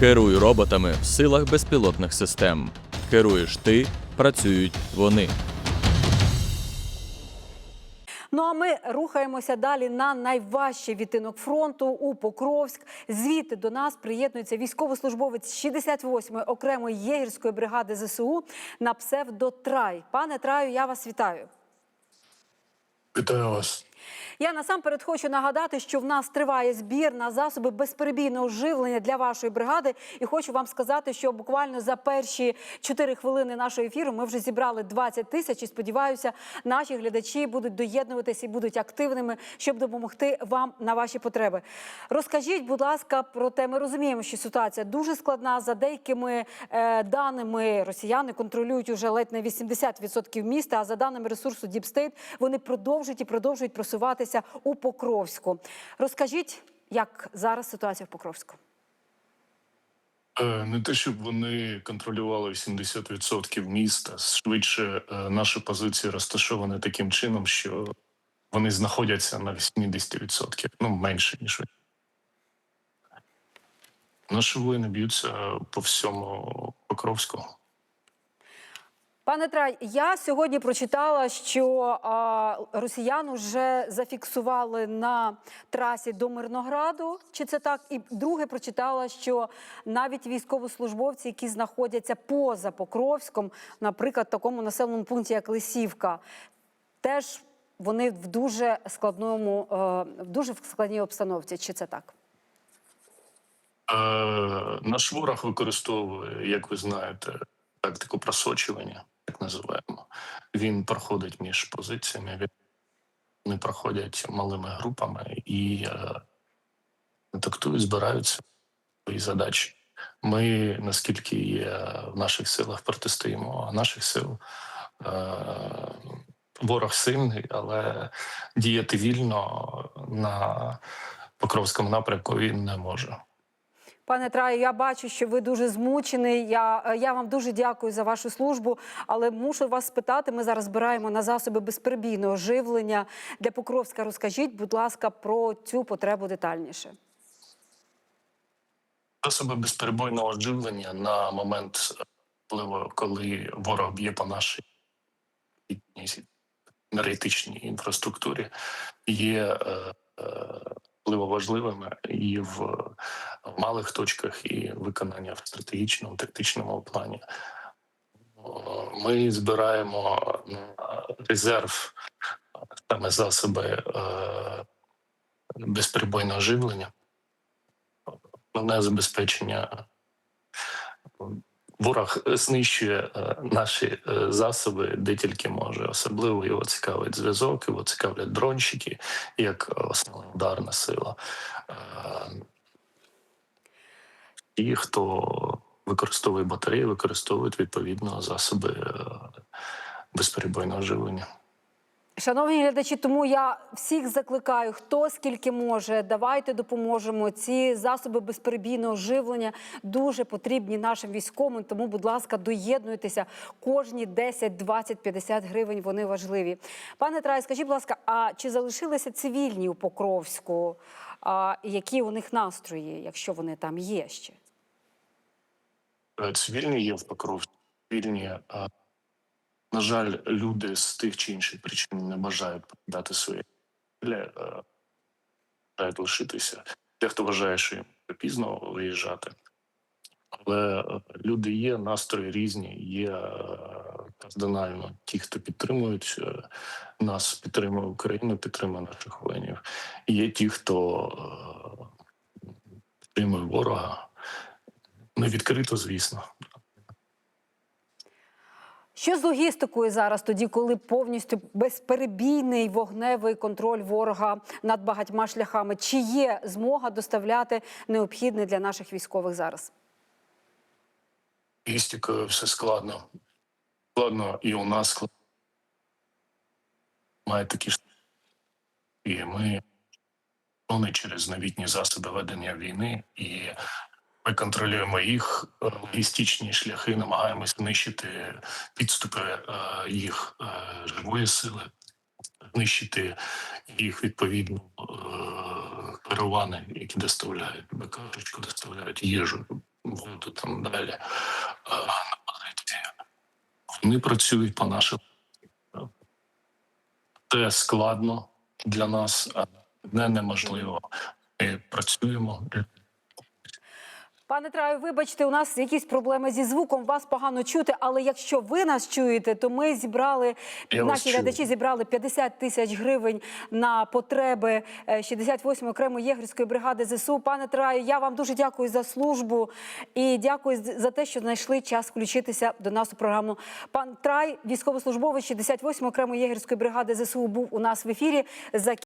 Керуй роботами в силах безпілотних систем. Керуєш ти, працюють вони. Ну а ми рухаємося далі на найважчий відтинок фронту у Покровськ. Звідти до нас приєднується військовослужбовець 68-ї окремої єгерської бригади ЗСУ на псевдо Трай. Пане Траю, я вас вітаю. Вітаю вас. Я насамперед хочу нагадати, що в нас триває збір на засоби безперебійного живлення для вашої бригади. І хочу вам сказати, що буквально за перші 4 хвилини нашого ефіру ми вже зібрали 20 тисяч. І сподіваюся, наші глядачі будуть доєднуватися і будуть активними, щоб допомогти вам на ваші потреби. Розкажіть, будь ласка, про те, ми розуміємо, що ситуація дуже складна. За деякими е, даними росіяни контролюють уже ледь не 80% міста. А за даними ресурсу State, вони продовжують і продовжують просуватися у Покровську. Розкажіть, як зараз ситуація в Покровську? Е, Не те, щоб вони контролювали 80% міста. Швидше е, наші позиції розташовані таким чином, що вони знаходяться на 80%, ну менше ніж. Наші воїни б'ються по всьому Покровську. Пане Трай, я сьогодні прочитала, що а, росіян вже зафіксували на трасі до Мирнограду. Чи це так? І друге прочитала, що навіть військовослужбовці, які знаходяться поза Покровськом, наприклад, в такому населеному пункті, як Лисівка, теж вони в дуже складному, е, в дуже складній обстановці. Чи це так? Е, Наш ворог використовує, як ви знаєте, тактику просочування, називаємо. Він проходить між позиціями, вони проходять малими групами і е, контактують, збираються свої задачі. Ми, наскільки є в наших силах, протистоїмо, а наших сил е, ворог сильний, але діяти вільно на Покровському напрямку він не може. Пане Траю, я бачу, що ви дуже змучений. Я, е, я вам дуже дякую за вашу службу, але мушу вас спитати. Ми зараз збираємо на засоби безперебійного живлення для Покровська. Розкажіть, будь ласка, про цю потребу детальніше. Засоби безперебойного живлення на момент, е, коли ворог б'є по нашій енергетичній інфраструктурі, є е, е, впливо важливими і в, в малих точках, і виконання в стратегічному, тактичному плані. Ми збираємо резерв е, саме засоби е, безперебойного живлення на забезпечення. Ворог знищує е, наші е, засоби, де тільки може. Особливо його цікавить зв'язок, його цікавлять дронщики як основна ударна сила. Е, Ті, хто використовує батареї, використовують відповідно засоби е, безперебойного живлення. Шановні глядачі, тому я всіх закликаю, хто скільки може, давайте допоможемо. Ці засоби безперебійного живлення дуже потрібні нашим військовим. Тому, будь ласка, доєднуйтеся. Кожні 10, 20, 50 гривень вони важливі. Пане Трай, скажіть, будь ласка, а чи залишилися цивільні у Покровську? А які у них настрої, якщо вони там є ще? Е, Цивільні є в Покровську. Цивільні, на жаль, люди з тих чи інших причин не бажають свої оселі, е, бажають лишитися. Дехто вважає, що їм пізно виїжджати. Але е, люди є, настрої різні, є е, кардинально ті, хто підтримують нас, підтримує Україну, підтримує наших воїнів. Є ті, хто підтримує ворога. Не відкрито, звісно. Що з логістикою зараз, тоді, коли повністю безперебійний вогневий контроль ворога над багатьма шляхами? Чи є змога доставляти необхідне для наших військових зараз? Логістикою все складно. Складно і у нас складно. Має такі. І ми вони через новітні засоби ведення війни, і ми контролюємо їх е, логістичні шляхи, намагаємось знищити підступи е, їх е, живої сили, знищити їх відповідно каравани, які доставляють БК, доставляють їжу, буду там далі. Вони працюють по нашим. Це складно для нас, не неможливо. Ми працюємо. Пане Траю, вибачте, у нас якісь проблеми зі звуком, вас погано чути. Але якщо ви нас чуєте, то ми зібрали Я наші глядачі зібрали 50 тисяч гривень на потреби е, 68-ї окремої єгерської бригади ЗСУ. Пане Траю, я вам дуже дякую за службу і дякую за те, що знайшли час включитися до нас у програму. Пан Трай, військовослужбовець 68-ї окремої єгерської бригади ЗСУ, був у нас в ефірі. За